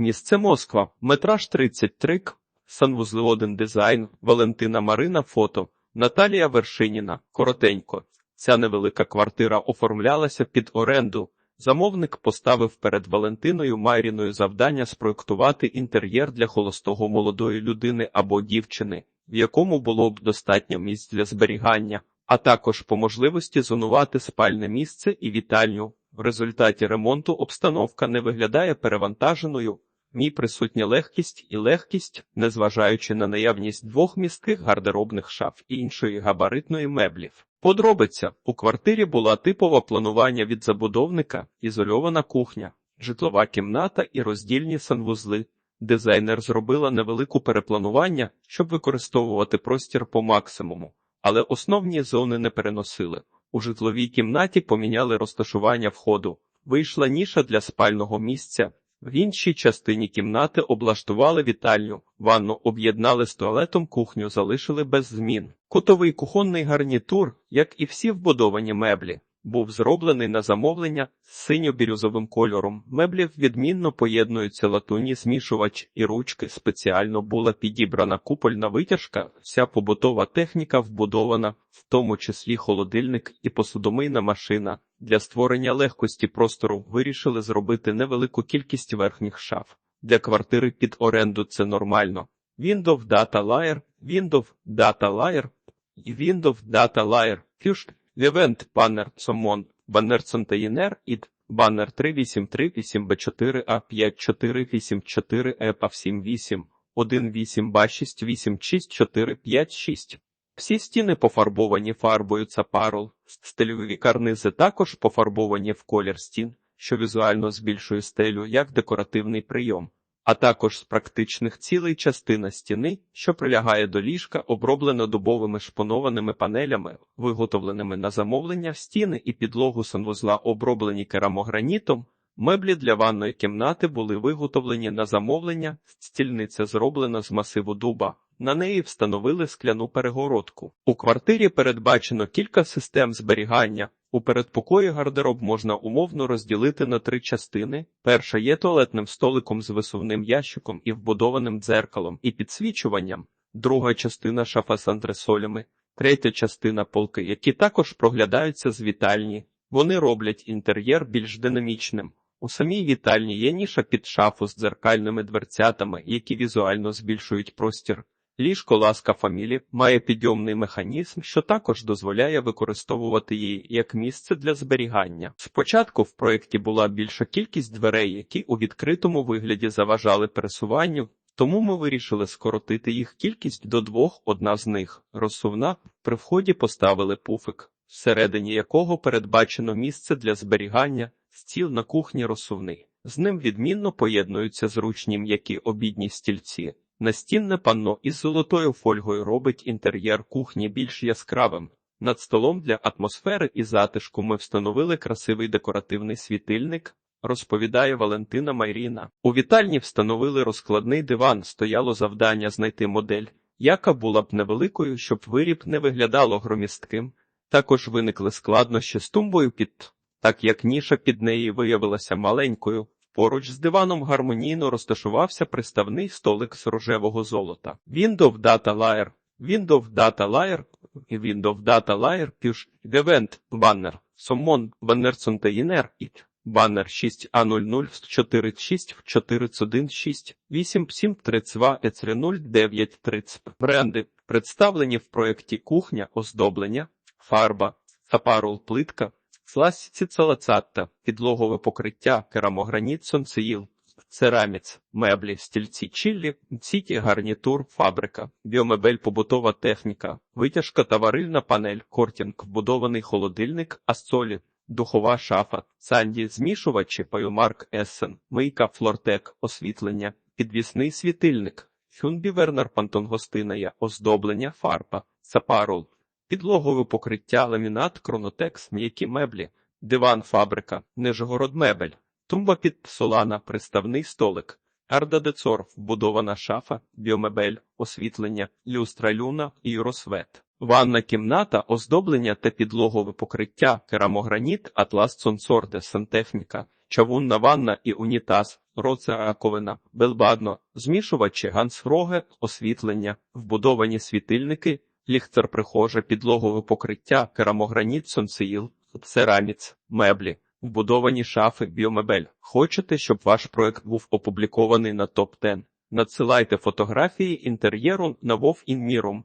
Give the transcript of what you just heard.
Місце Москва, метраж 33 к. Санвузли 1 дизайн, Валентина Марина фото, Наталія Вершиніна, коротенько. Ця невелика квартира оформлялася під оренду. Замовник поставив перед Валентиною Майріною завдання спроектувати інтер'єр для холостого молодої людини або дівчини, в якому було б достатньо місць для зберігання, а також по можливості зонувати спальне місце і вітальню. В результаті ремонту обстановка не виглядає перевантаженою. В ній присутня легкість і легкість, незважаючи на наявність двох містких гардеробних шаф і іншої габаритної меблів. Подробиця у квартирі була типове планування від забудовника, ізольована кухня, житлова кімната і роздільні санвузли. Дизайнер зробила невелику перепланування, щоб використовувати простір по максимуму, але основні зони не переносили. У житловій кімнаті поміняли розташування входу. Вийшла ніша для спального місця. В іншій частині кімнати облаштували вітальню, ванну об'єднали з туалетом, кухню залишили без змін. Кутовий кухонний гарнітур, як і всі вбудовані меблі, був зроблений на замовлення з синьо-бірюзовим кольором. Меблі відмінно поєднуються латуні змішувач і ручки. Спеціально була підібрана купольна витяжка, вся побутова техніка вбудована, в тому числі холодильник і посудомийна машина. Для створення легкості простору вирішили зробити невелику кількість верхніх шаф. Для квартири під оренду це нормально. Windows Data Layer, Windows Data Layer і Windows Data Layer, Fuse, Event Banner Summon, Banner Container id Banner 3838B4A5484 EPA 78 18 B6 86456. Всі стіни пофарбовані фарбою Цапарол, стильові карнизи також пофарбовані в колір стін, що візуально збільшує стелю як декоративний прийом, а також з практичних цілей частина стіни, що прилягає до ліжка, оброблена дубовими шпонованими панелями, виготовленими на замовлення стіни і підлогу санвузла оброблені керамогранітом. Меблі для ванної кімнати були виготовлені на замовлення, стільниця зроблена з масиву дуба. На неї встановили скляну перегородку. У квартирі передбачено кілька систем зберігання. У передпокої гардероб можна умовно розділити на три частини. Перша є туалетним столиком з висувним ящиком і вбудованим дзеркалом і підсвічуванням, друга частина шафа з антресолями, третя частина полки, які також проглядаються з вітальні. Вони роблять інтер'єр більш динамічним. У самій вітальні є ніша під шафу з дзеркальними дверцятами, які візуально збільшують простір. Ліжко ласка фамілі має підйомний механізм, що також дозволяє використовувати її як місце для зберігання. Спочатку в проєкті була більша кількість дверей, які у відкритому вигляді заважали пересуванню, тому ми вирішили скоротити їх кількість до двох. Одна з них розсувна. При вході поставили пуфик, всередині якого передбачено місце для зберігання, стіл на кухні розсувний. З ним відмінно поєднуються зручні м'які обідні стільці. Настінне панно із золотою фольгою робить інтер'єр кухні більш яскравим. Над столом для атмосфери і затишку ми встановили красивий декоративний світильник, розповідає Валентина Майріна. У вітальні встановили розкладний диван, стояло завдання знайти модель, яка була б невеликою, щоб виріб не виглядало громістким. Також виникли складнощі з тумбою під, так як ніша під неї виявилася маленькою. Поруч з диваном гармонійно розташувався приставний столик з рожевого золота. Windows Data Layer, Windows Data Layer, Windows Data Layer, Push, Event, Banner, Summon, Banner Container, IT, Banner 6A0046 416 8732 E30 Бренди, представлені в проєкті кухня, оздоблення, фарба, Сапарол плитка, Класіці целацатта, підлогове покриття, керамограніт, сонцеїл, цераміц, меблі, стільці, чиллі, ціті, гарнітур, фабрика, біомебель, побутова техніка, витяжка та варильна панель, кортінг, вбудований холодильник, асцолі, духова шафа, санді, змішувачі, паюмарк, есен, мийка, флортек, освітлення, підвісний світильник, фюнбі Вернер Пантонгостиная, оздоблення, фарба, сапарол, Підлогове покриття, ламінат, кронотекс, м'які меблі, диван, фабрика, Нижгородмебель, тумба під солана, приставний столик, ардадецор, вбудована шафа, біомебель, освітлення, люстра люна і юросвет. Ванна кімната, оздоблення та підлогове покриття, керамограніт, атлас Сонсорде, сантехніка, чавунна ванна і унітаз, роце раковина, белбадно, змішувачі, гансфроге, освітлення, вбудовані світильники, ліхтер прихоже, підлогове покриття, керамограніт, сонцеїл, цераміц, меблі, вбудовані шафи, біомебель. Хочете, щоб ваш проект був опублікований на топ 10 Надсилайте фотографії інтер'єру на Вов Інмірум.